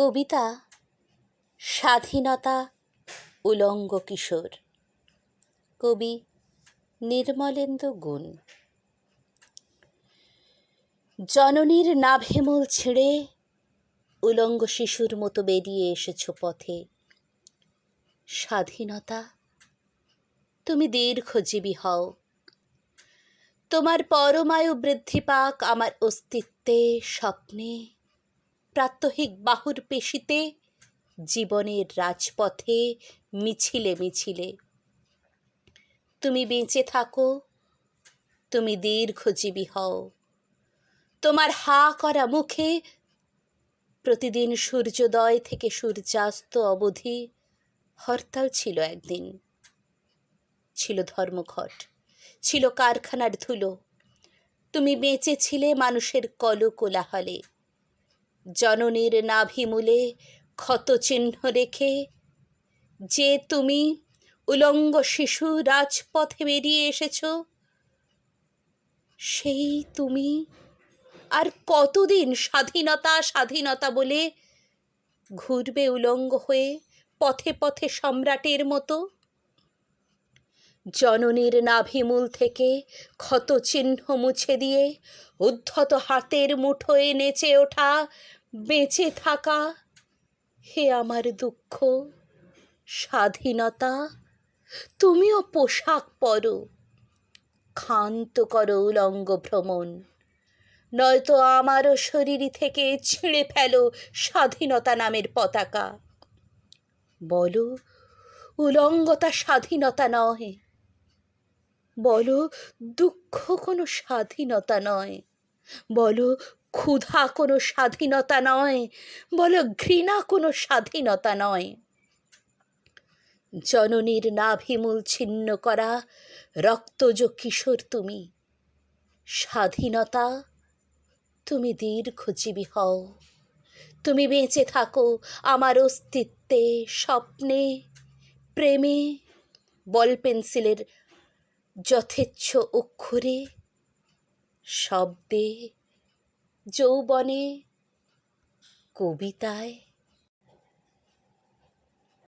কবিতা স্বাধীনতা উলঙ্গ কিশোর। কবি নির্মলেন্দু গুণ। জননীর নাভেমূল ছিঁড়ে উলঙ্গ শিশুর মতো বেরিয়ে এসেছ পথে। স্বাধীনতা, তুমি দীর্ঘজীবী হও। তোমার পরমায়ু বৃদ্ধি পাক আমার অস্তিত্বে স্বপ্নে। প্রাত্যহিক বাহুর পেশিতে জীবনের রাজপথে মিছিলে মিছিলে। তুমি বেঁচে থাকো, তুমি দীর্ঘজীবী হও। তোমার হা করা মুখে প্রতিদিন সূর্যোদয় থেকে সূর্যাস্ত অবধি হরতাল ছিল একদিন। ছিল ধর্মঘট, ছিল কারখানার ধুলো। তুমি বেঁচে ছিলে মানুষের কল কোলাহলে জননীর নাভিমূলে ক্ষতচিহ্ন রেখে যে তুমি উলঙ্গ শিশু রাজপথে বেরিয়ে এসেছ, সেই তুমি আর কতদিন স্বাধীনতা স্বাধীনতা বলে ঘুরবে উলঙ্গ হয়ে পথে পথে সম্রাটের মতো? জননীর নাভিমূল থেকে ক্ষতচিহ্ন মুছে দিয়ে উদ্ধত হাতের মুঠোয় নেচে ওঠা বেঁচে থাকা হে আমার দুঃখ, স্বাধীনতা, তুমিও পোশাক পরো, ক্ষান্ত করো উলঙ্গ ভ্রমণ। নয়তো আমারও শরীর থেকে ছিঁড়ে ফেলো স্বাধীনতা নামের পতাকা। বলো, উলঙ্গতা স্বাধীনতা নয়। বলো, দুঃখ কোনো স্বাধীনতা নয়। বলো ক্ষুধা কোনো স্বাধীনতা নয়, বলো ঘৃণা কোনো স্বাধীনতা নয়। জননীর নাভিমূল ছিন্ন করা রক্তজ কিশোর তুমি, স্বাধীনতা তুমি দীর্ঘজীবী হও। তুমি বেঁচে থাকো আমার অস্তিত্বে, স্বপ্নে, প্রেমে, বল পেন্সিলের যথেচ্ছ অক্ষরে, শব্দে যৌবনে কবিতায়